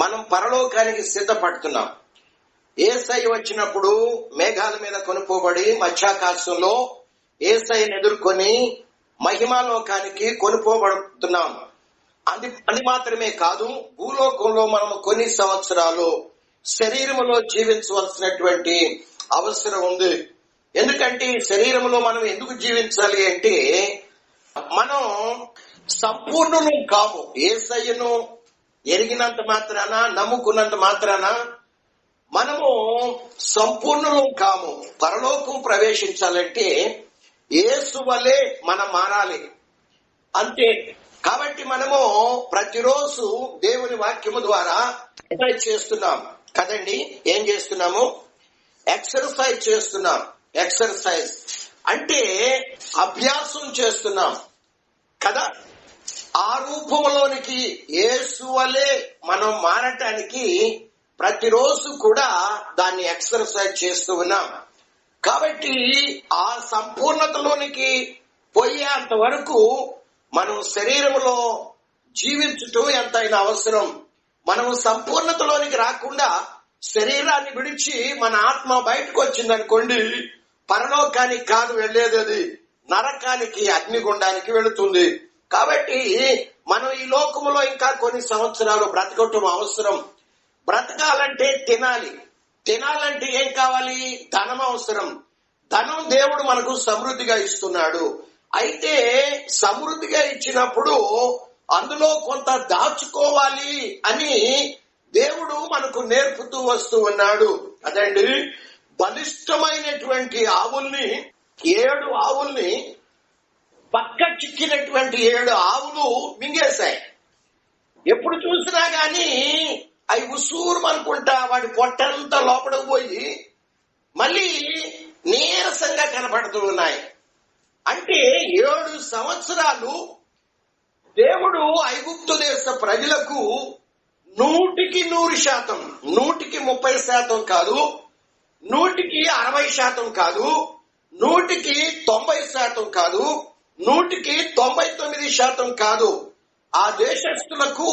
మనం పరలోకానికి సిద్ధపడుతున్నాం. ఏసై వచ్చినప్పుడు మేఘాల మీద కొనుక్కోబడి మధ్యాకాశంలో ఏసైని ఎదుర్కొని మహిమాలోకానికి కొనుక్కోబడుతున్నాం అది అది మాత్రమే కాదు భూలోకంలో మనం కొన్ని సంవత్సరాలు శరీరములో జీవించవలసినటువంటి అవసరం ఉంది. ఎందుకంటే ఈ శరీరంలో మనం ఎందుకు జీవించాలి అంటే మనం సంపూర్ణులు కాము. ఏసయ్యను ఎరిగినంత మాత్రాన నమ్ముకున్నంత మాత్రాన? మనము సంపూర్ణులు కాము పరలోకం ప్రవేశించాలంటే ఏసు వలే మనం మారాలి. అంతే. కాబట్టి మనము ప్రతిరోజు దేవుని వాక్యము ద్వారా ఎక్సర్సైజ్ చేస్తున్నాం. కదండి? ఏం చేస్తున్నాము? ఎక్సర్సైజ్ చేస్తున్నాం. ఎక్సర్సైజ్. అంటే అభ్యాసం చేస్తున్నాం. కదా? ఆ రూపంలోనికి ఏసువలే మనం మారటానికి ప్రతిరోజు కూడా దాన్ని ఎక్సర్సైజ్ చేస్తూ ఉన్నాం. కాబట్టి ఆ సంపూర్ణతలోనికి పోయేంత వరకు మనం శరీరంలో జీవించటం ఎంతైనా అవసరం. మనం సంపూర్ణతలోనికి రాకుండా శరీరాన్ని విడిచి మన ఆత్మ బయటకు వచ్చిందనుకోండి పరలోకానికి కాదు వెళ్ళేది అది. నరకానికి అగ్నిగుండానికి వెళుతుంది. కాబట్టి మనం ఈ లోకములో ఇంకా కొన్ని సంవత్సరాలు బ్రతకటం అవసరం. బ్రతకాలంటే తినాలి. తినాలంటే ఏం కావాలి? ధనం అవసరం. ధనం దేవుడు మనకు సమృద్ధిగా ఇస్తున్నాడు. అయితే సమృద్ధిగా ఇచ్చినప్పుడు అందులో కొంత దాచుకోవాలి అని దేవుడు మనకు నేర్పుతూ వస్తూ ఉన్నాడు. అదండి. బలిష్టమైనటువంటి ఆవుల్ని ఏడు ఆవుల్ని పక్క చిక్కినటువంటి ఏడు ఆవులు మింగేశాయి. ఎప్పుడు చూసినా గాని అవి ఉసూరు అనుకుంటా వాడి పొట్టంతా లోపలికి పోయి మళ్ళీ నీరసంగా కనపడుతూ ఉన్నాయి. అంటే ఏడు సంవత్సరాలు దేవుడు ఐగుప్తు దేశ ప్రజలకు నూటికి నూరు శాతం నూటికి ముప్పై శాతం కాదు నూటికి అరవై శాతం కాదు నూటికి తొంభై శాతం కాదు నూటికి తొంభై తొమ్మిది శాతం కాదు. ఆ దేశస్తులకు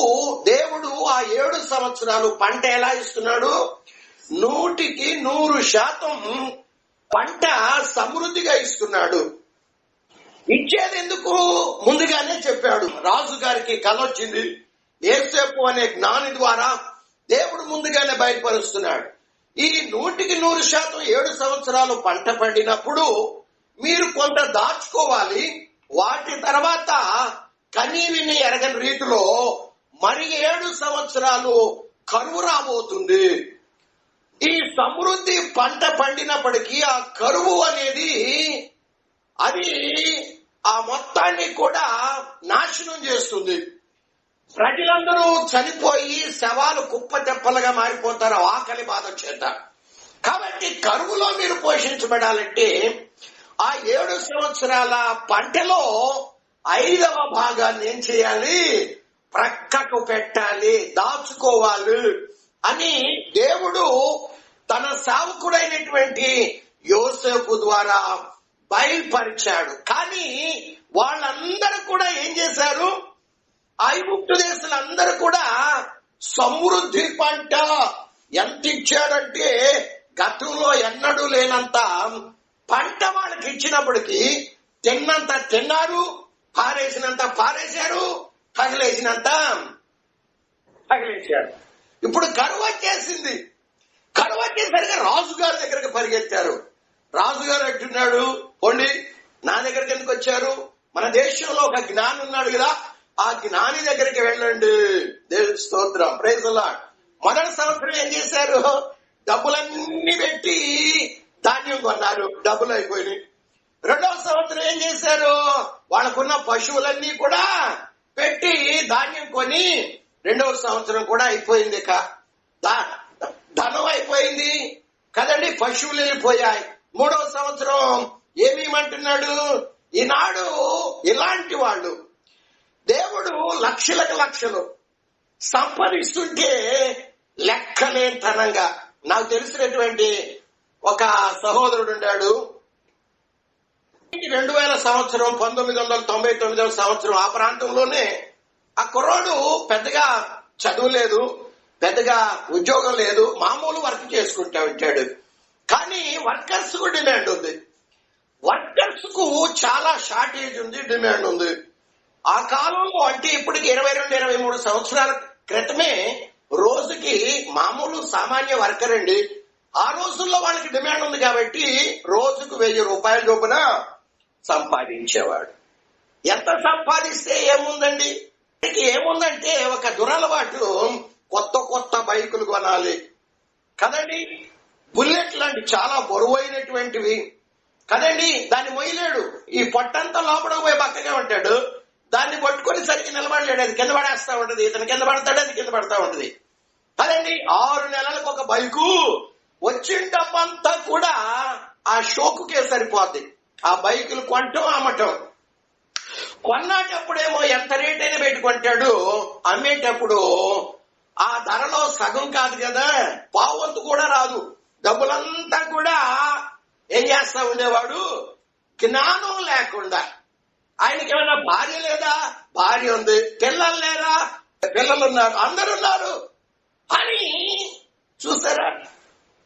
దేవుడు ఆ ఏడు సంవత్సరాలు పంట ఎలా ఇస్తున్నాడు? నూటికి నూరు శాతం పంట సమృద్ధిగా ఇస్తున్నాడు. ఇచ్చేది ఎందుకు? ముందుగానే చెప్పాడు. రాజు గారికి కల వచ్చింది. ఏసేపు అనే జ్ఞాని ద్వారా దేవుడు ముందుగానే బయటపరుస్తున్నాడు ఈ నూటికి నూరు శాతం ఏడు సంవత్సరాలు పంట పండినప్పుడు మీరు కొంత దాచుకోవాలి. వాటి తర్వాత కనీవిని ఎరగని రీతిలో మరి ఏడు సంవత్సరాలు కరువు రాబోతుంది. ఈ సమృద్ధి పంట పండినప్పటికీ ఆ కరువు అనేది అది ఆ మొత్తాన్ని కూడా నాశనం చేస్తుంది. ప్రజలందరూ చనిపోయి శవాలు కుప్ప తెప్పలుగా మారిపోతారు. ఆకలి బాధ చేత. కాబట్టి కరువులో మీరు పోషించబడాలంటే ఆ ఏడు సంవత్సరాల పంటలో ఐదవ భాగాన్ని ఏం చేయాలి? ప్రక్కకు పెట్టాలి దాచుకోవాలి అని దేవుడు తన సేవకుడైనటువంటి యోసేపు ద్వారా బయలుపరిచాడు. కానీ వాళ్ళందరూ కూడా ఏం చేశారు? ఐగుప్తు దేశాలందరూ కూడా సమృద్ధి పంట ఎంత ఇచ్చాడంటే గతంలో ఎన్నడూ లేనంత పంట వాళ్ళకి ఇచ్చినప్పటికీ తిన్నంత తిన్నారు పారేసినంత పారేశారు తగిలేసినంత తగిలేశారు. ఇప్పుడు కరువు వచ్చేసింది. కరువు వచ్చేసరికి రాజుగారి దగ్గరికి పరిగెత్తారు. రాజుగారు అంటున్నాడు పోండి నా దగ్గరికి ఎందుకు వచ్చారు? మన దేశంలో ఒక జ్ఞాని ఉన్నాడు కదా ఆ జ్ఞాని దగ్గరికి వెళ్ళండి. దేవుడి స్తోత్రం. ప్రేజలా మొదటి సంవత్సరం ఏం చేశారు? డబ్బులన్నీ పెట్టి ధాన్యం కొన్నారు డబ్బులు అయిపోయినాయి. రెండవ సంవత్సరం ఏం చేశారు? వాళ్ళకున్న పశువులన్నీ కూడా పెట్టి ధాన్యం కొని రెండవ సంవత్సరం కూడా అయిపోయింది ఇక. దా- ధనం అయిపోయింది. కదండి పశువులు వెళ్ళిపోయాయి. మూడవ సంవత్సరం ఏమేమంటున్నాడు ఈనాడు ఇలాంటి వాళ్ళు. దేవుడు లక్షలకు లక్షలు సంపాదిస్తుంటే లెక్కలేనితనంగా నాకు తెలిసినటువంటి ఒక సహోదరుడు ఉండాడు. రెండు వేల సంవత్సరం పంతొమ్మిది వందల తొంభై తొమ్మిదవ సంవత్సరం ఆ ప్రాంతంలోనే ఆ కుర్రాడు పెద్దగా చదువు లేదు పెద్దగా ఉద్యోగం లేదు మామూలు వర్క్ చేసుకుంటా ఉంటాడు. కానీ వర్కర్స్కు డిమాండ్ ఉంది. వర్కర్స్కు చాలా షార్టేజ్ ఉంది డిమాండ్ ఉంది. ఆ కాలంలో అంటే ఇప్పటికి ఇరవై రెండు ఇరవై మూడు సంవత్సరాల క్రితమే రోజుకి మామూలు సామాన్య వర్కర్ అండి. ఆ రోజుల్లో వాళ్ళకి డిమాండ్ ఉంది కాబట్టి రోజుకు వెయ్యి రూపాయల చొప్పున సంపాదించేవాడు. ఎంత సంపాదిస్తే ఏముందండి? ఏముందంటే ఒక దురలవాటు కొత్త కొత్త బైకులు కొనాలి. కదండి? బుల్లెట్ లాంటి చాలా బరువైనటువంటివి. కదండి? దాన్ని మొయ్యలేడు. ఈ పొట్టంతా లోపల పోయి పక్కగా ఉంటాడు. దాన్ని పట్టుకొని సరికి నిలబడలేడు. అది కింద పడేస్తా ఉంటది. ఇతను కింద పడతాడు అది కింద పడతా ఉంటది. కదండి? ఆరు నెలలకు ఒక బైకు వచ్చిన డబ్బంతా కూడా ఆ షోకుకే సరిపోద్ది. ఆ బైకులు కొనటం అమ్మటం కొన్నాటప్పుడేమో ఎంత రేట్ అయినా పెట్టుకుంటాడు అమ్మేటప్పుడు ఆ ధరలో సగం కాదు కదా పావంతు కూడా రాదు. డబ్బులంతా కూడా ఏం చేస్తా ఉండేవాడు? జ్ఞానం లేకుండా. ఆయనకి ఏమైనా భార్య లేదా? భార్య ఉంది. పిల్లలు లేదా పిల్లలు ఉన్నారు. అందరున్నారు అని చూసారా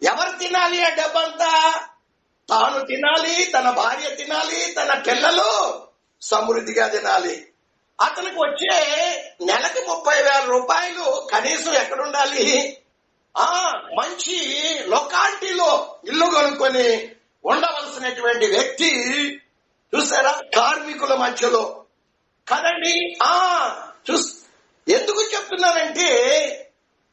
ఎవరు తినాలి ఆ డబ్బంతా? తాను తినాలి తన భార్య తినాలి తన పిల్లలు సమృద్ధిగా తినాలి. అతనికి వచ్చే నెలకి ముప్పై వేల రూపాయలు కనీసం ఎక్కడుండాలి? ఆ మంచి లొకాలిటీలో ఇల్లు కొనుక్కొని ఉండవలసినటువంటి వ్యక్తి చూసారా? కార్మికుల మధ్యలో. కదండి? ఆ చూస్ ఎందుకు చెప్తున్నానంటే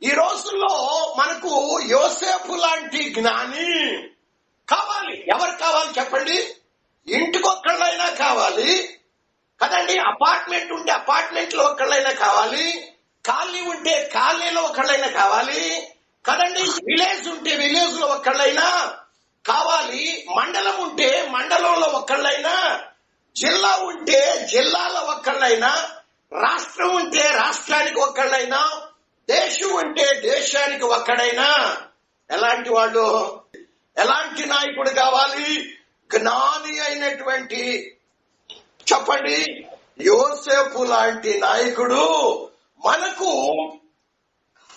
ఈ రోజుల్లో మనకు యోసేపు లాంటి జ్ఞాని కావాలి. ఎవరు కావాలి చెప్పండి? ఇంటికొక్కళ్ళైనా కావాలి. కదండి అపార్ట్మెంట్ ఉంటే అపార్ట్మెంట్లో ఒకళ్ళైనా కావాలి. కాలనీ ఉంటే కాలనీలో ఒకళ్ళైనా కావాలి. కదండి విలేజ్ ఉంటే విలేజ్లో ఒకళ్ళైనా కావాలి. మండలం ఉంటే మండలంలో ఒకళ్ళైనా జిల్లా ఉంటే జిల్లాలో ఒక్కళ్ళైనా రాష్ట్రం ఉంటే రాష్ట్రానికి ఒక్కళ్ళైనా దేశం ఉంటే దేశానికి ఒక్కడైనా ఎలాంటి వాళ్ళు ఎలాంటి నాయకుడు కావాలి? జ్ఞాని అయినటువంటి చెప్పండి. యోసేపు లాంటి నాయకుడు మనకు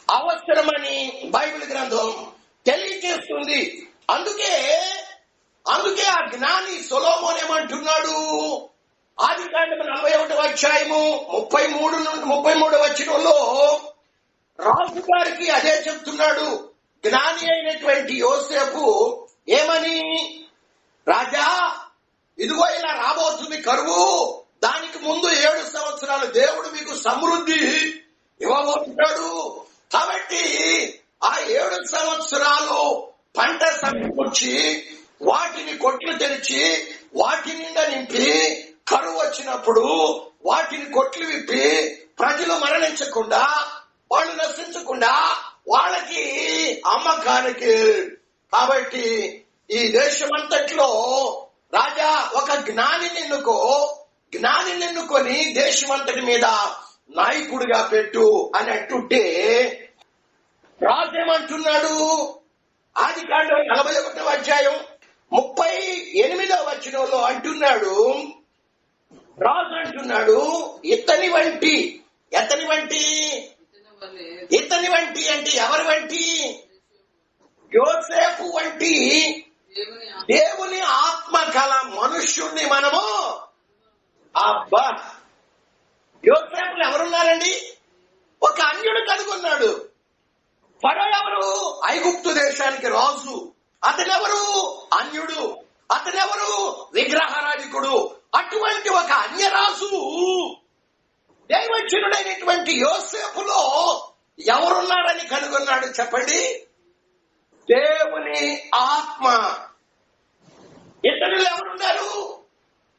అవసరమని బైబిల్ గ్రంథం తెలియజేస్తుంది. అందుకే అందుకే ఆ జ్ఞాని సులోమోన్ ఏమంటున్నాడు? ఆది కాండము నలభై ఒకటి అధ్యాయము ముప్పై మూడు నుండి ముప్పై మూడు వచ్చినంలో రాజు గారికి అదే చెప్తున్నాడు. జ్ఞాని అయినటువంటి యోసేపు ఏమని? రాజా ఇదిగో ఇలా రాబోతుంది కరువు. దానికి ముందు ఏడు సంవత్సరాలు దేవుడు మీకు సమృద్ధి ఇవ్వబోతున్నాడు. కాబట్టి ఆ ఏడు సంవత్సరాలు పంట సమకూర్చి వాటిని కొట్లు తెరిచి వాటి నిండా నింపి కరువు వచ్చినప్పుడు వాటిని కొట్లు విప్పి ప్రజలు మరణించకుండా వాళ్ళు నశించకుండా వాళ్ళకి అమ్మకానికి. కాబట్టి ఈ దేశమంతట్లో రాజా ఒక జ్ఞాని ఎన్నుకో జ్ఞాని ఎన్నుకొని దేశమంతటి మీద నాయకుడిగా పెట్టు అని అంటుంటే రాజు ఏమంటున్నాడు ఆది కాండం నలభై ఒకటో అధ్యాయం ముప్పై ఎనిమిదో వచనంలో అంటున్నాడు. రాజు అంటున్నాడు ఇతని వంటి ఎతని వంటి ఇతని వంటి అంటే ఎవరి వంటి? యోసేపు వంటి. దేవుని ఆత్మ. కల మనుష్యుణ్ణి మనము. అబ్బా! యోసేపులు ఎవరున్నారండి? ఒక అన్యుడు కనుగొన్నాడు. ఫరో ఎవరు? ఐగుప్తు దేశానికి రాజు. అతనెవరు? అన్యుడు. అతనెవరు? విగ్రహరాధికుడు. అటువంటి ఒక అన్యరాజు దైవజనుడైనటువంటి యోసేపులో ఎవరున్నారని కనుగొన్నాడు చెప్పండి? దేవుని ఆత్మ. ఇతరులు ఎవరున్నారు?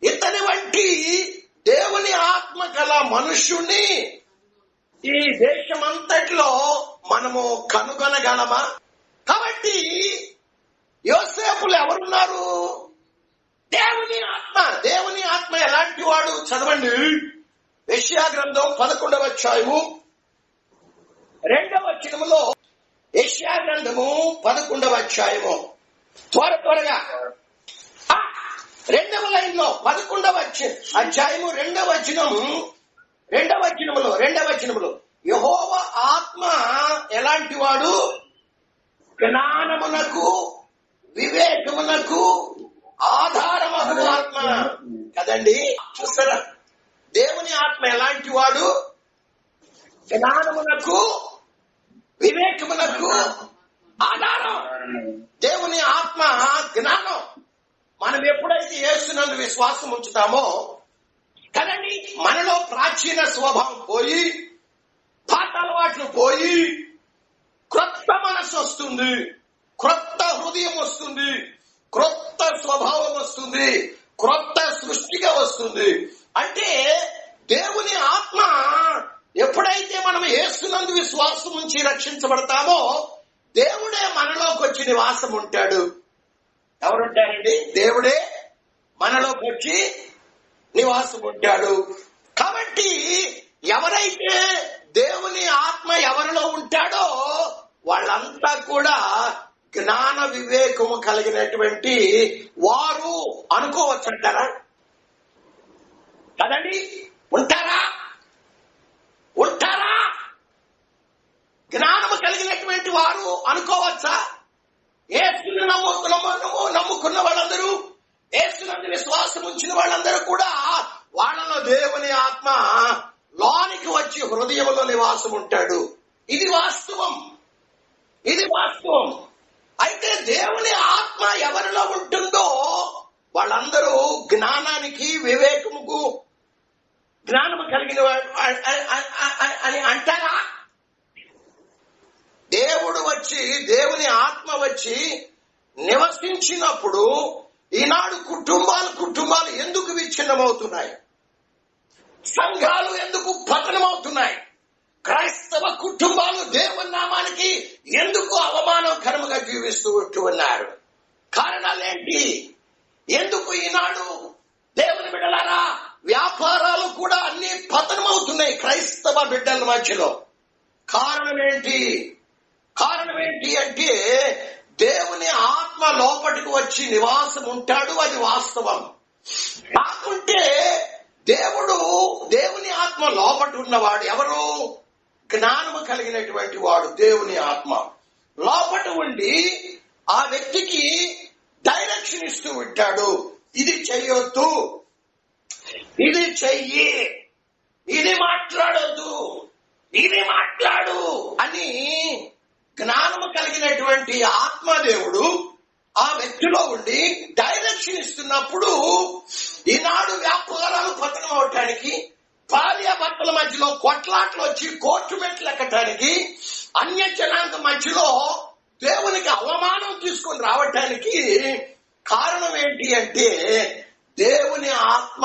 ఇతని వంటి దేవుని ఆత్మ గల మనుష్యుణ్ణి ఈ దేశమంతట్లో మనము కనుగొనగలమా? కాబట్టి యోసేపులు ఎవరున్నారు? దేవుని ఆత్మ. దేవుని ఆత్మ ఎలాంటి వాడు? చదవండి. యష్యా గ్రంథం పదకొండవ అధ్యాయము. రెండవ వచనములో యష్యా గ్రంథము పదకొండవ అధ్యాయము. త్వర త్వరగా. రెండవ లైన్లో పదకొండవ అధ్యాయము రెండవ వచనం. రెండవ వచనములో రెండవ వచనములో యహోవ ఆత్మ ఎలాంటి వాడు? జ్ఞానమునకు వివేకమునకు ఆధారమగు ఆత్మ కదండి చూస్తారా దేవుని ఆత్మ ఎలాంటి వాడు జ్ఞానమునకు వివేకమునకు ఆధారం. దేవుని ఆత్మ జ్ఞానం. మనం ఎప్పుడైతే ఏస్తున్నందు విశ్వాసం ఉంచుతామో కదండి మనలో ప్రాచీన స్వభావం పోయి పాత అలవాట్లు పోయి క్రొత్త మనసు వస్తుంది క్రొత్త హృదయం వస్తుంది క్రొత్త స్వభావం వస్తుంది క్రొత్త సృష్టిగా వస్తుంది. అంటే దేవుని ఆత్మ ఎప్పుడైతే మనం ఏస్తున్నందు విశ్వాసం నుంచి రక్షించబడతామో దేవుడే మనలోకి వచ్చి నివాసం ఉంటాడు ఎవరుంటారండి? దేవుడే మనలోకి వచ్చి నివాసం ఉంటాడు కాబట్టి ఎవరైతే దేవుని ఆత్మ ఎవరిలో ఉంటాడో వాళ్ళంతా కూడా జ్ఞాన వివేకము కలిగినటువంటి వారు అనుకోవచ్చంటారా? కదండి? ఉంటారా? జ్ఞానము కలిగినటువంటి వారు అనుకోవచ్చా? ఏసుని నమ్ము నమ్ముకున్న వాళ్ళందరూ ఏసునందు విశ్వాసం ఉంచిన వాళ్ళందరూ కూడా వాళ్ళలో దేవుని ఆత్మ లోనికి వచ్చి హృదయంలో నివాసం ఉంటాడు. ఇది వాస్తవం. ఇది వాస్తవం. అయితే దేవుని ఆత్మ ఎవరిలో ఉంటుందో వాళ్ళందరూ జ్ఞానానికి వివేకముకు జ్ఞానము కలిగిన వాడు అని అంటారా? దేవుడు వచ్చి దేవుని ఆత్మ వచ్చి నివసించినప్పుడు ఈనాడు కుటుంబాలు కుటుంబాలు ఎందుకు విచ్ఛిన్నమవుతున్నాయి? సంఘాలు ఎందుకు పతనమవుతున్నాయి? క్రైస్తవ కుటుంబాలు దేవుని నామానికి ఎందుకు అవమానకరముగా జీవిస్తూ ఉన్నారు? కారణాలేంటి? ఎందుకు ఈనాడు దేవుని బిడ్డలారా వ్యాపారాలు కూడా అన్ని పతనమవుతున్నాయి క్రైస్తవ బిడ్డల మధ్యలో? కారణం ఏంటి? కారణం ఏంటి అంటే దేవుని ఆత్మ లోపలికి వచ్చి నివాసం ఉంటాడు అది వాస్తవం. కాకుంటే దేవుడు దేవుని ఆత్మ లోపట ఉన్నవాడు ఎవరు? జ్ఞానము కలిగినటువంటి వాడు దేవుని ఆత్మ. లోపట ఉండి ఆ వ్యక్తికి డైరెక్షన్ ఇస్తూ ఉంటాడు. ఇది చెయ్యొద్దు ఇది చెయ్యి. ఇది మాట్లాడొద్దు. ఇది మాట్లాడు అని జ్ఞానము కలిగినటువంటి ఆత్మదేవుడు ఆ వ్యక్తిలో ఉండి డైరెక్షన్ ఇస్తున్నప్పుడు ఈనాడు వ్యాపారాలు పతనం అవటానికి భార్య భర్తల మధ్యలో కొట్లాట్లు వచ్చి కోర్టు మెట్లు ఎక్కటానికి అన్య జనాంగ మధ్యలో దేవునికి అవమానం తీసుకొని రావటానికి కారణం ఏంటి అంటే దేవుని ఆత్మ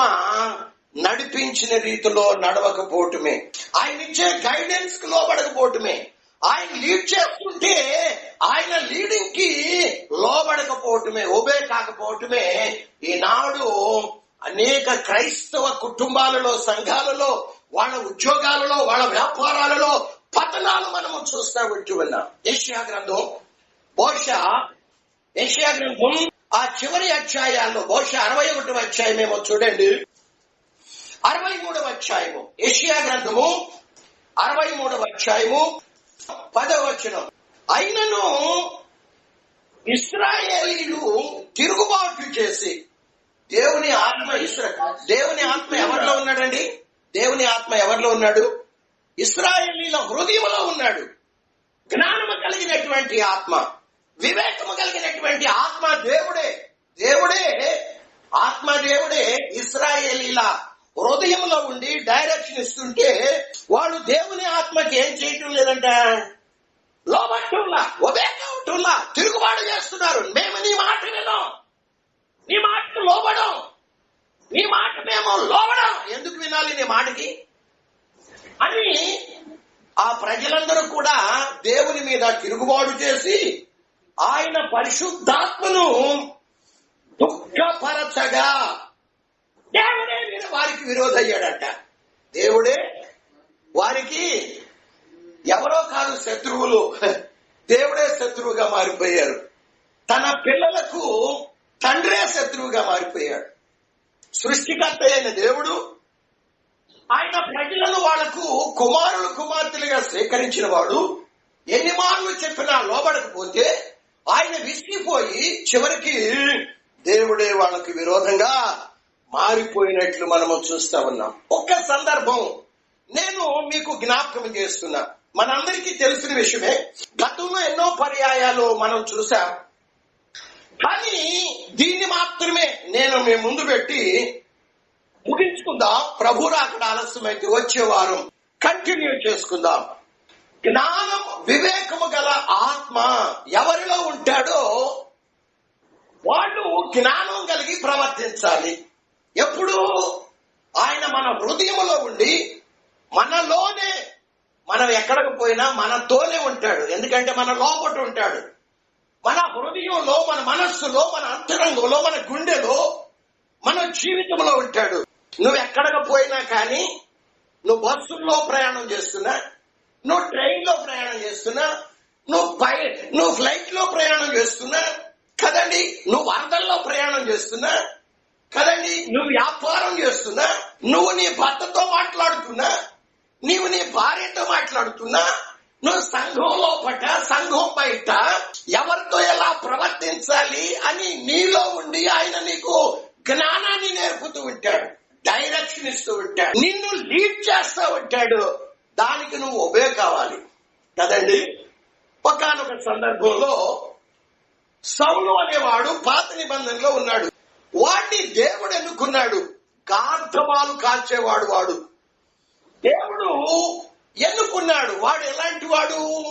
నడిపించిన రీతిలో నడవకపోవటమే. ఆయన ఇచ్చే గైడెన్స్కు లోబడకపోవటమే. ఆయన లీడ్ చేస్తుంటే ఆయన లీడింగ్కి లోబడకపోవటమే ఒబే కాకపోవటమే ఈనాడు అనేక క్రైస్తవ కుటుంబాలలో సంఘాలలో వాళ్ళ ఉద్యోగాలలో వాళ్ళ వ్యాపారాలలో పతనాలు మనము చూస్తా ఉంటూ ఉన్నాం. ఏషియా గ్రంథం బహుశా ఏషియా గ్రంథం ఆ చివరి అధ్యాయాల్లో బహుశా అరవై ఒకటవ అధ్యాయమేమో చూడండి. అరవై మూడవ అధ్యాయము ఏషియా గ్రంథము అరవై మూడవ అధ్యాయము పదవచనం. అయినను ఇస్రాయేలీలు తిరుగుబాటు చేసి దేవుని ఆత్మ ఇస్రా దేవుని ఆత్మ ఎవరిలో ఉన్నాడండి? దేవుని ఆత్మ ఎవరిలో ఉన్నాడు? ఇస్రాయేలీల హృదయంలో ఉన్నాడు. జ్ఞానము కలిగినటువంటి ఆత్మ వివేకము కలిగినటువంటి ఆత్మ దేవుడే. దేవుడే ఆత్మ దేవుడే ఇస్రాయేలీల హృదయంలో ఉండి డైరెక్షన్ ఇస్తుంటే వాళ్ళు దేవుని ఆత్మకి ఏం చేయటం లేదంట లోబట్టంలా ఒబేకవుటంలా తిరుగుబాటు చేస్తున్నారు. మేము నీ మాట వినం నీ మాటకు లోబడం. నీ మాట మేము లోబడం. ఎందుకు వినాలి నీ మాటకి? అని ఆ ప్రజలందరూ కూడా దేవుని మీద తిరుగుబాటు చేసి ఆయన పరిశుద్ధాత్మను దుఃఖపరచగా దేవుడే మీద వారికి విరోధయ్యాడట. దేవుడే వారికి ఎవరో కాదు శత్రువులు. దేవుడే శత్రువుగా మారిపోయారు. తన పిల్లలకు తండ్రే శత్రువుగా మారిపోయాడు. సృష్టికర్త అయిన దేవుడు ఆయన ప్రజలను వాళ్ళకు కుమారులు కుమార్తెలుగా స్వీకరించిన వాడు. ఎన్ని మార్లు చెప్పినా లోబడకపోతే ఆయన విసిగిపోయి చివరికి దేవుడే వాళ్ళకి విరోధంగా మారిపోయినట్లు మనము చూస్తా ఉన్నాం. ఒక్క సందర్భం. నేను మీకు జ్ఞాపకం చేస్తున్నా. మనందరికీ తెలిసిన విషయమే గతంలో ఎన్నో పర్యాయాలు మనం చూసాం. కానీ దీన్ని మాత్రమే నేను మీ ముందు పెట్టి ముగించుకుందాం. ప్రభు అక్కడ ఆలస్యమైతే వచ్చే వారం. కంటిన్యూ చేసుకుందాం. జ్ఞానం వివేకము గల ఆత్మ ఎవరిలో ఉంటాడో వాళ్ళు జ్ఞానం కలిగి ప్రవర్తించాలి. ఎప్పుడు ఆయన మన హృదయంలో ఉండి మనలోనే మనం ఎక్కడికి పోయినా మనతోనే ఉంటాడు. ఎందుకంటే మన లోపట ఉంటాడు. మన హృదయంలో మన మనస్సులో మన అంతరంగంలో మన గుండెలో మన జీవితంలో ఉంటాడు. నువ్వు ఎక్కడికి పోయినా కానీ నువ్వు బస్సుల్లో ప్రయాణం చేస్తున్నా నువ్వు ట్రైన్లో ప్రయాణం చేస్తున్నా నువ్వు పై నువ్వు ఫ్లైట్లో ప్రయాణం చేస్తున్నా కదండి నువ్వు వరదల్లో ప్రయాణం చేస్తున్నా కదండి? నువ్వు వ్యాపారం చేస్తున్నా నువ్వు నీ భర్తతో మాట్లాడుతున్నా నీవు నీ భార్యతో మాట్లాడుతున్నా నువ్వు సంఘం లోపట సంఘం బయట ఎవరితో ఎలా ప్రవర్తించాలి అని నీలో ఉండి ఆయన నీకు జ్ఞానాన్ని నేర్పుతూ ఉంటాడు డైరెక్షన్ ఇస్తూ ఉంటాడు నిన్ను లీడ్ చేస్తూ ఉంటాడు. దానికి నువ్వు ఒబే కావాలి. కదండి? ఒకనొక సందర్భంలో సౌలు అనేవాడు పాత నిబంధనలో ఉన్నాడు. వాడిని దేవుడు ఎన్నుకున్నాడు? గాంధమాలు కాల్చేవాడు వాడు. దేవుడు ఎన్నుకున్నాడు? వాడు ఎలాంటి వాడు?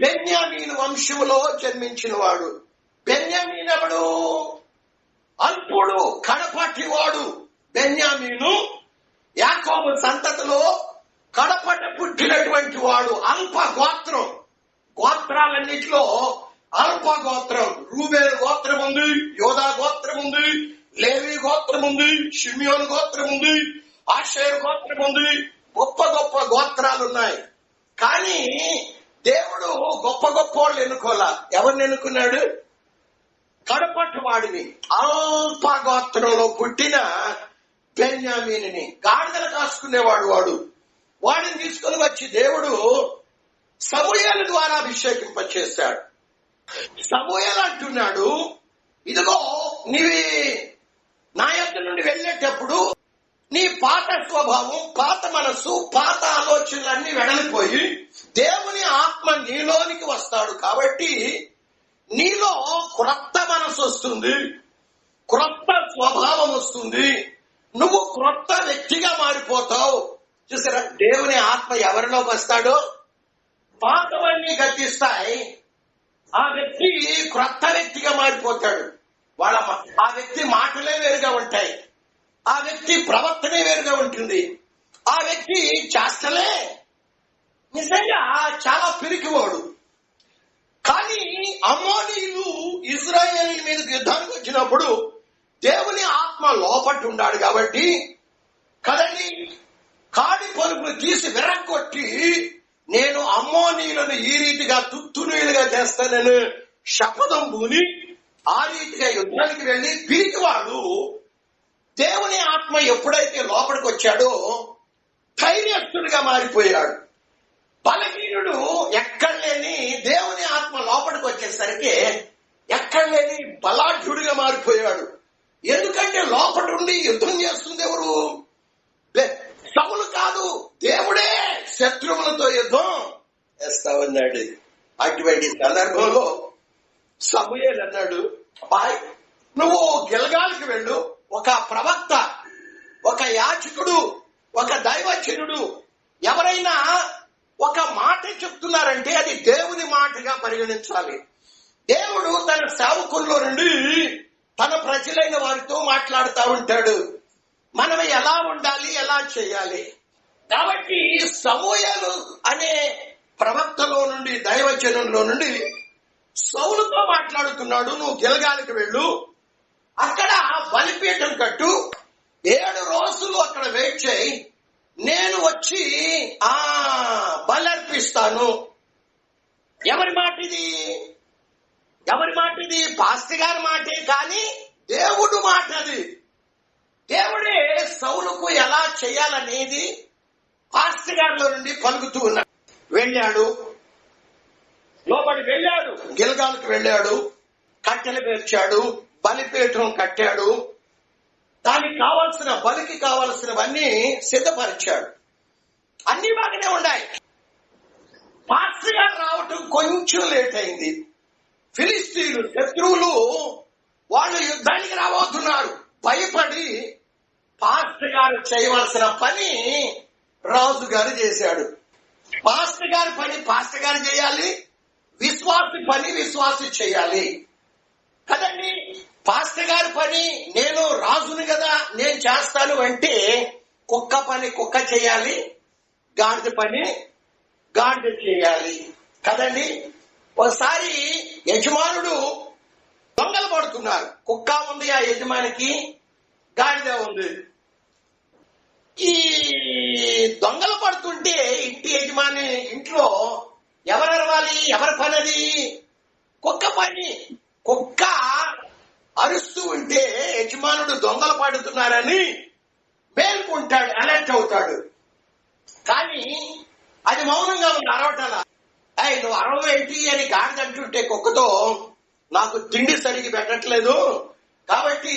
బెన్యామీను వంశములో జన్మించిన వాడు. బెన్యామీన్ ఎవడు? అల్పుడు కడపటి వాడు. బెన్యామీను యాకోబు సంతతిలో కడపట పుట్టినటువంటి వాడు. అల్ప గోత్రం. గోత్రాలన్నిటిలో అల్ప గోత్రం రూబే గోత్రం ఉంది యోధా గోత్రం ఉంది లేవి గోత్రం ఉంది షిమియోన్ గోత్రం ఉంది ఆషేర్ గోత్రం ఉంది. గొప్ప గొప్ప గోత్రాలు ఉన్నాయి. కానీ దేవుడు గొప్ప గొప్ప వాళ్ళు ఎన్నుకోలా? ఎవరిని ఎన్నుకున్నాడు? కడపట్టు వాడిని. అల్ప గోత్రంలో పుట్టిన బెన్యామీని గాడిదలు కాసుకునేవాడు వాడు. వాడిని తీసుకొని వచ్చి దేవుడు సమూహాల ద్వారా అభిషేకింపచేశాడు. సమూహలు అంటున్నాడు ఇదిగో నీవి నా యొక్క నుండి వెళ్ళేటప్పుడు నీ పాత స్వభావం పాత మనస్సు పాత ఆలోచనలన్నీ వెడలిపోయి దేవుని ఆత్మ నీలోనికి వస్తాడు కాబట్టి నీలో క్రొత్త మనసు వస్తుంది క్రొత్త స్వభావం వస్తుంది. నువ్వు క్రొత్త వ్యక్తిగా మారిపోతావు. చూసారా? దేవుని ఆత్మ ఎవరిలోకి వస్తాడో? పాతవన్నీ గతిస్తాయి ఆ వ్యక్తి క్రొత్త వ్యక్తిగా మారిపోతాడు. వాళ్ళ ఆ వ్యక్తి మాటలే వేరుగా ఉంటాయి. ఆ వ్యక్తి ప్రవర్తనే వేరుగా ఉంటుంది. ఆ వ్యక్తి చేస్తలే నిజంగా చాలా పిరికివాడు. కానీ అమ్మోనీయులు ఇజ్రాయేల్ మీద యుద్ధానికి వచ్చినప్పుడు దేవుని ఆత్మ లోపట్టు ఉన్నాడు కాబట్టి కదండి కాడి పలుపులు తీసి విరగొట్టి నేను అమ్మోనీయులను ఈ రీతిగా తుత్తునీయులుగా చేస్తానని శపథం పూని ఆ రీతిగా యుద్ధానికి వెళ్ళి పిరికివాడు దేవుని ఆత్మ ఎప్పుడైతే లోపలికి వచ్చాడో ధైర్యస్తుడిగా మారిపోయాడు. బలహీనుడు ఎక్కడ లేని దేవుని ఆత్మ లోపలికి వచ్చేసరికి ఎక్కడ లేని బలాఢ్యుడిగా మారిపోయాడు. ఎందుకంటే లోపల ఉండి యుద్ధం చేస్తుంది ఎవరు? లే- సవులు కాదు దేవుడే శత్రువులతో యుద్ధం చేస్తామన్నాడు అటువంటి సందర్భంలో సమూయేలు అన్నాడు బాయ్ నువ్వు గిలగాలికి వెళ్ళు. ఒక ప్రవక్త ఒక యాచకుడు ఒక దైవచనుడు ఎవరైనా ఒక మాట చెప్తున్నారంటే అది దేవుని మాటగా పరిగణించాలి. దేవుడు తన సేవకుల్లో నుండి తన ప్రజలైన వారితో మాట్లాడుతూ ఉంటాడు. మనం ఎలా ఉండాలి ఎలా చేయాలి? కాబట్టి సమూహాలు అనే ప్రవక్తలో నుండి దైవజనంలో నుండి సౌలుతో మాట్లాడుతున్నాడు నువ్వు గిలగాలికి వెళ్ళు. అక్కడ బలిపీఠం కట్టు. ఏడు రోజులు అక్కడ వెయిట్ చేయి. నేను వచ్చి ఆ బలర్పిస్తాను. ఎవరి మాట ఇది? ఎవరి మాట ఇది? గారి మాటే కానీ దేవుడు మాట అది. దేవుడే సౌలుకు ఎలా చేయాలనేది గారిలో నుండి పలుకుతూ ఉన్నాడు. వెళ్ళాడు. లోపలి వెళ్ళాడు. గిలగాలకు వెళ్ళాడు. కట్టెలు పేర్చాడు. బలిపీఠం కట్టాడు. దానికి కావలసిన బలికి కావలసినవన్నీ సిద్ధపరిచాడు. అన్ని బాగానే ఉన్నాయి. పాస్టర్ గారు రావటం కొంచెం లేట్ అయింది. ఫిలిస్తీన్లు శత్రువులు వాళ్ళు యుద్ధానికి రాబోతున్నారు. భయపడి పాస్టర్ గారు చేయవలసిన పని రాజు గారు చేశాడు. పాస్టర్ గారి పని పాస్టర్ గారు చేయాలి విశ్వాసి పని విశ్వాసి చేయాలి. కదండి? పాస్టర్ గారి పని నేను రాజుని కదా నేను చేస్తాను అంటే కుక్క పని కుక్క చేయాలి గాడిద పని గాడిద చేయాలి. కదండి? ఒకసారి యజమానుడు దొంగలు పడుతున్నారు. కుక్క ఉంది ఆ యజమానికి గాడిద ఉంది. ఈ దొంగలు పడుతుంటే ఇంటి యజమాని ఇంట్లో ఎవరు అరవాలి ఎవరి పని అది కుక్క పని. కుక్క అరుస్తూ ఉంటే యజమానుడు దొంగలు పడుతున్నారని మేల్కుంటాడు అలర్ట్ అవుతాడు. కానీ అది మౌనంగా ఉంది అరవటల. అయ్యి నువ్వు అరవ ఏంటి అని గాడిద అంటుంటే కుక్కతో నాకు తిండి సరిగి పెట్టట్లేదు. కాబట్టి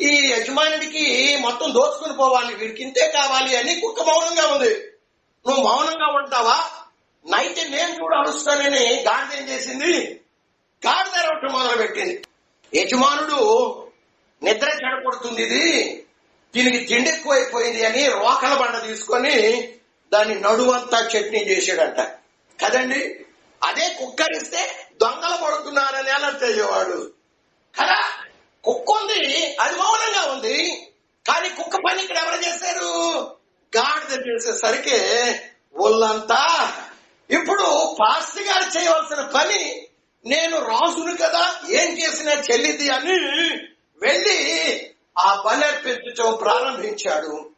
ఈ యజమానుడికి మొత్తం దోచుకుని పోవాలి వీడికి ఇంతే కావాలి అని కుక్క మౌనంగా ఉంది. నువ్వు మౌనంగా ఉంటావా? నైతే నేను కూడా అరుస్తానని గాడిద ఏం చేసింది. గాడిద అరవటం మొదలు పెట్టింది యజమానుడు నిద్ర చెడపడుతుంది ఇది. దీనికి తిండి ఎక్కువైపోయింది అని రోకల బండ తీసుకొని దాని నడువంతా చట్నీ చేసాడంట కదండి? అదే కుక్కరిస్తే దొంగలు పడుతున్నారని అలర్ట్ అయ్యేవాడు. కదా? కుక్క ఉంది అది మౌనంగా ఉంది. కానీ కుక్క పని ఇక్కడ ఎవరు చేశారు? గాడిద చేసేసరికి ఒళ్ళంతా. ఇప్పుడు పాస్టర్ గారు చేయవలసిన పని నేను రాజును కదా ఏం చేసినా చెల్లిది అని వెళ్ళి ఆ బలి అర్పించడం ప్రారంభించాడు.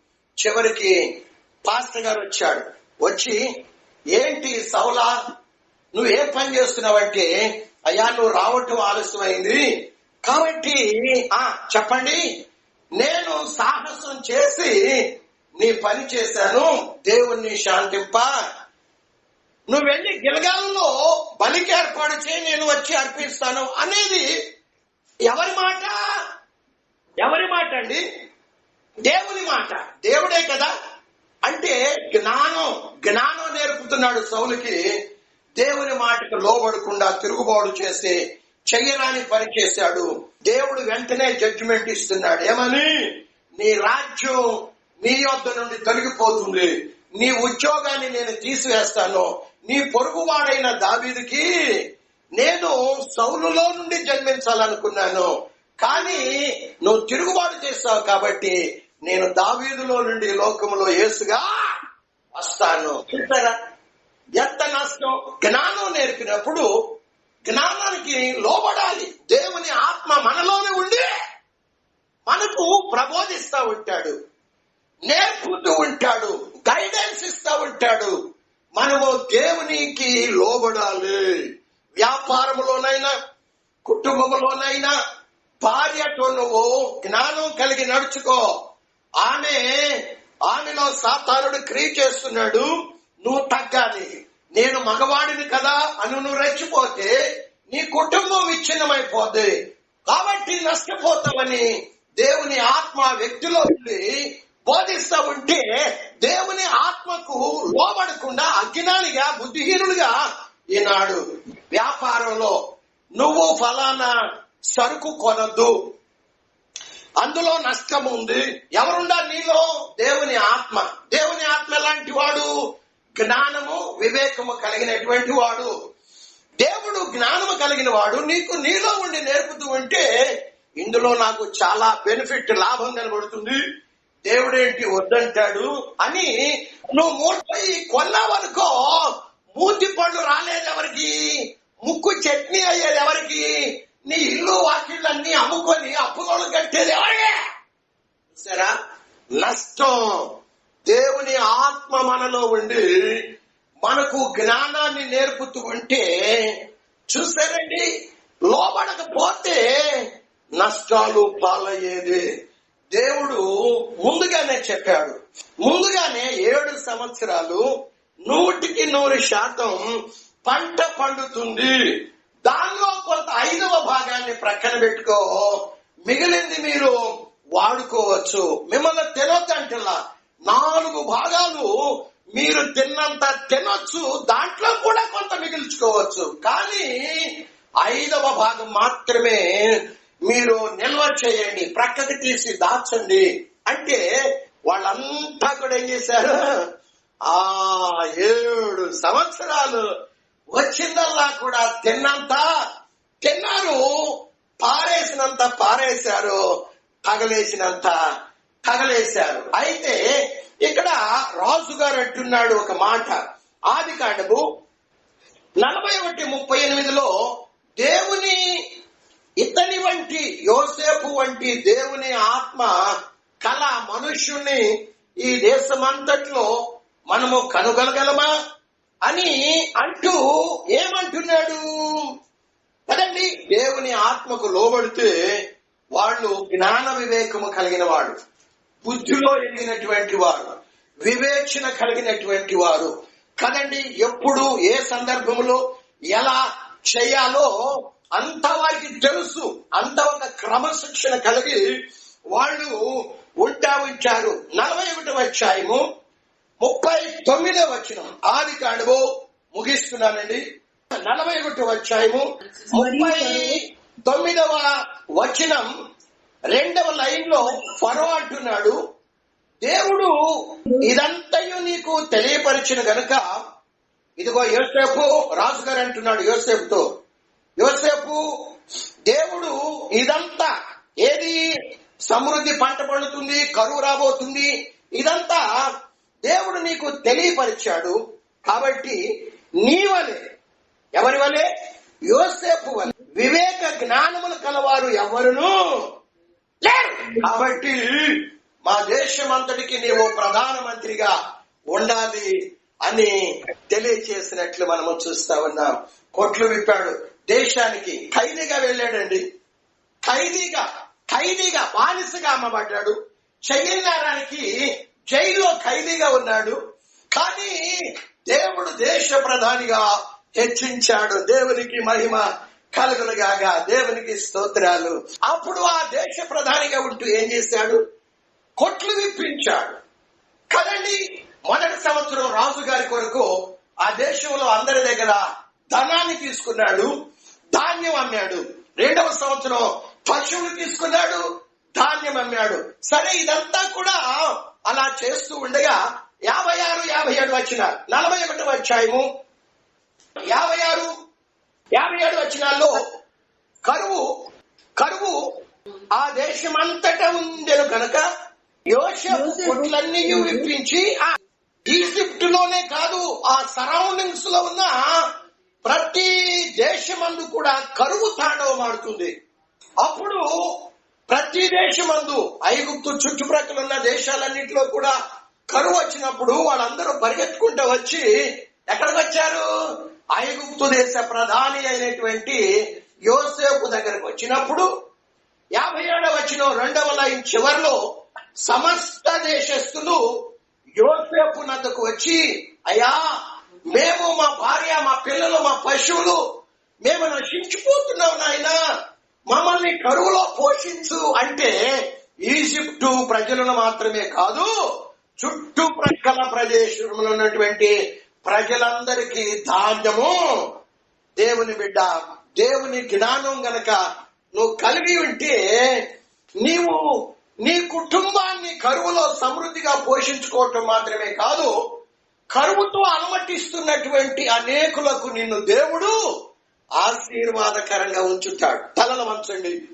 చివరికి పాస్టర్ గారు వచ్చాడు. వచ్చి ఏంటి సౌలా నువ్వు ఏ పని చేస్తున్నావంటే అయ్యా నువ్వు రావటం ఆలస్యమైంది. కాబట్టి ఆ చెప్పండి. నేను సాహసం చేసి నీ పని చేశాను. దేవుణ్ణి శాంతింప. నువ్వు వెళ్ళి గిలగాలలో బలికి ఏర్పాటు చేయి నేను వచ్చి అర్పిస్తాను అనేది ఎవరి మాట? ఎవరి మాట అండి? దేవుని మాట. దేవుడే కదా. అంటే జ్ఞానం జ్ఞానం నేర్పుతున్నాడు సౌలుకి. దేవుని మాటకు లోబడకుండా తిరుగుబాటు చేసి చెయ్యరాని పని చేశాడు. దేవుడు వెంటనే జడ్జిమెంట్ ఇస్తున్నాడు. ఏమని? నీ రాజ్యం నీ యొద్ద నుండి తొలగిపోతుంది. నీ ఉద్యోగాన్ని నేను తీసివేస్తాను. నీ పొరుగువాడైన దావీదుకి నేను సౌలులో నుండి జన్మించాలనుకున్నాను. కానీ నువ్వు తిరుగుబాటు చేస్తావు కాబట్టి నేను దావీదులో నుండి లోకములో ఏసుగా వస్తాను. చూసారా? ఎంత నష్టం? జ్ఞానం నేర్పినప్పుడు జ్ఞానానికి లోబడాలి. దేవుని ఆత్మ మనలోనే ఉండి మనకు ప్రబోధిస్తూ ఉంటాడు. నేర్పుతూ ఉంటాడు. గైడెన్స్ ఇస్తూ ఉంటాడు. మనము దేవునికి లోబడాలి. వ్యాపారంలోనైనా కుటుంబంలోనైనా భార్యతో నువ్వు జ్ఞానం కలిగి నడుచుకో. ఆమె ఆమెలో సాతానుడు క్రియ చేస్తున్నాడు. నువ్వు తగ్గాలి. నేను మగవాడిని కదా అని నువ్వు రెచ్చిపోతే నీ కుటుంబం విచ్ఛిన్నమైపోద్ది. కాబట్టి నష్టపోతావని దేవుని ఆత్మ వ్యక్తిలో ఉండి బోధిస్తా ఉంటే దేవుని ఆత్మకు లోబడకుండా అజ్ఞానిగా బుద్ధిహీనులుగా ఈనాడు వ్యాపారంలో నువ్వు ఫలానా సరుకు కొనద్దు. అందులో నష్టం ఉంది. ఎవరుండా నీలో? దేవుని ఆత్మ. దేవుని ఆత్మ ఎలాంటి వాడు? జ్ఞానము వివేకము కలిగినటువంటి వాడు. దేవుడు జ్ఞానము కలిగిన వాడు. నీకు నీలో ఉండి నేర్పుతూ ఉంటే ఇందులో నాకు చాలా బెనిఫిట్ లాభం కనబడుతుంది. దేవుడేంటి వద్దంటాడు అని నువ్వు మూర్తి కొన్నావనుకో మూతి పళ్ళు రాలేదు ఎవరికి? ముక్కు చట్నీ అయ్యేది ఎవరికి? నీ ఇల్లు వాకిళ్ళన్నీ అమ్ముకొని అప్పుకోలు కట్టేది ఎవరికి? సరా నష్టం. దేవుని ఆత్మ మనలో ఉండి మనకు జ్ఞానాన్ని నేర్పుతూ ఉంటే చూసారండి? లోబడకపోతే నష్టాలు పాలయ్యేది. దేవుడు ముందుగానే చెప్పాడు. ముందుగానే ఏడు సంవత్సరాలు నూటికి నూరు శాతం పంట పండుతుంది. దానిలో కొంత ఐదవ భాగాన్ని ప్రక్కన పెట్టుకో. మిగిలింది మీరు వాడుకోవచ్చు. మిమ్మల్ని తినొద్దంటలా. నాలుగు భాగాలు మీరు తిన్నంత తినొచ్చు దాంట్లో కూడా కొంత మిగిల్చుకోవచ్చు. కానీ ఐదవ భాగం మాత్రమే మీరు నిల్వ చేయండి ప్రక్కకి తీసి దాచండి అంటే వాళ్ళంతా కూడా ఏం చేశారు? ఆ ఏడు సంవత్సరాలు వచ్చిందల్లా కూడా తిన్నంత తిన్నారు పారేసినంత పారేశారు తగలేసినంత తగలేశారు. అయితే ఇక్కడ రాజుగారు అంటున్నాడు ఒక మాట. ఆది కాండము నలభై ఒకటి ముప్పై ఎనిమిదిలో దేవుని ఇతని వంటి యోసేపు వంటి దేవుని ఆత్మ కళ మనుష్యుణ్ణి ఈ దేశమంతట్లో మనము కనుగొనగలమా అని అంటూ ఏమంటున్నాడు? కదండి దేవుని ఆత్మకు లోబడితే వాళ్ళు జ్ఞాన వివేకము కలిగిన వాడు బుద్ధిలో ఎదిగినటువంటి వారు వివేచన కలిగినటువంటి వారు కదండి ఎప్పుడు ఏ సందర్భంలో ఎలా చేయాలో అంత వారికి తెలుసు అంత ఒక క్రమశిక్షణ కలిగి వాళ్ళు ఉంటా ఉంచారు నలభై ఒకటి అధ్యాయము ముప్పై తొమ్మిదో వచనం. ఆది కాండము ముగిస్తున్నానండి. నలభై ఒకటి అధ్యాయము ముప్పై తొమ్మిదవ వచనం రెండవ లైన్లో ఫరో అంటున్నాడు దేవుడు ఇదంతయు నీకు తెలియపరిచిన గనుక ఇదిగో యోసేపు రాజుగారు అంటున్నాడు యోసేపుతో యోసేపు దేవుడు ఇదంతా ఏది? సమృద్ధి పంట పండుతుంది కరువు రాబోతుంది ఇదంతా దేవుడు నీకు తెలియపరిచాడు కాబట్టి నీ వలె ఎవరి వలె? యోసేపు వలె. వివేక జ్ఞానములు కలవారు ఎవరును? లేరు. కాబట్టి మా దేశం అంతటికి నీవు ప్రధానమంత్రిగా ఉండాలి అని తెలియచేసినట్లు మనము చూస్తా ఉన్నాం. కొట్లు విప్పాడు. దేశానికి ఖైదీగా వెళ్ళాడండి. ఖైదీగా ఖైదీగా బానిసగా అమ్మబడ్డాడు. చెయ్యన్నారానికి జైల్లో ఖైదీగా ఉన్నాడు. కానీ దేవుడు దేశ ప్రధానిగా హెచ్చించాడు. దేవునికి మహిమ. కలుగులుగాగా దేవునికి స్తోత్రాలు. అప్పుడు ఆ దేశ ప్రధానిగా ఉంటూ ఏం చేశాడు? కొట్లు విప్పించాడు. కదండి మొదటి సంవత్సరం రాజు గారి కొరకు ఆ దేశంలో అందరి దగ్గర ధనాన్ని తీసుకున్నాడు ధాన్యం అమ్మాడు. రెండవ సంవత్సరం పశువులు తీసుకున్నాడు ధాన్యం అమ్మాడు. సరే ఇదంతా కూడా అలా చేస్తూ ఉండగా యాభై ఆరు యాభై ఏడు వచ్చిన నలభై ఒకటి వచ్చాయము యాభై ఆరు యాభై ఏడు వచ్చినాల్లో కరువు కరువు ఆ దేశమంతటా ఉండెను కనుక యోసేపు కొట్లన్నీ విప్పించి ఆ ఈజిప్ట్లోనే కాదు ఆ సరౌండింగ్స్లో ఉన్న ప్రతి దేశమందు కూడా కరువు తాండవమాడుతుంది అప్పుడు ప్రతి దేశమందు ఐగుప్తు చుట్టుప్రక్కల ఉన్న దేశాలన్నింటిలో కూడా కరువు వచ్చినప్పుడు వాళ్ళందరూ పరిగెత్తుకుంటూ వచ్చి ఎక్కడికి వచ్చారు? ఐగుప్తు దేశ ప్రధాని అయినటువంటి యోసేపు దగ్గరకు వచ్చినప్పుడు యాభై ఏడవ వచ్చిన రెండవ లైన్ చివరిలో సమస్త దేశస్థులు యోసేపు నందుకు వచ్చి అయ్యా మేము మా భార్య మా పిల్లలు మా పశువులు మేము నశించిపోతున్నాం నాయన మమ్మల్ని కరువులో పోషించు అంటే ఈజిప్టు ప్రజలను మాత్రమే కాదు చుట్టుప్రక్కల ప్రదేశంలో ఉన్నటువంటి ప్రజలందరికీ ధాన్యము. దేవుని బిడ్డ దేవుని జ్ఞానం గనక నువ్వు కలిగి ఉంటే నీవు నీ కుటుంబాన్ని కరువులో సమృద్ధిగా పోషించుకోవటం మాత్రమే కాదు కరువుతో అనుమతిస్తున్నటువంటి అనేకులకు నిన్ను దేవుడు ఆశీర్వాదకరంగా ఉంచుతాడు. తలలు వంచండి.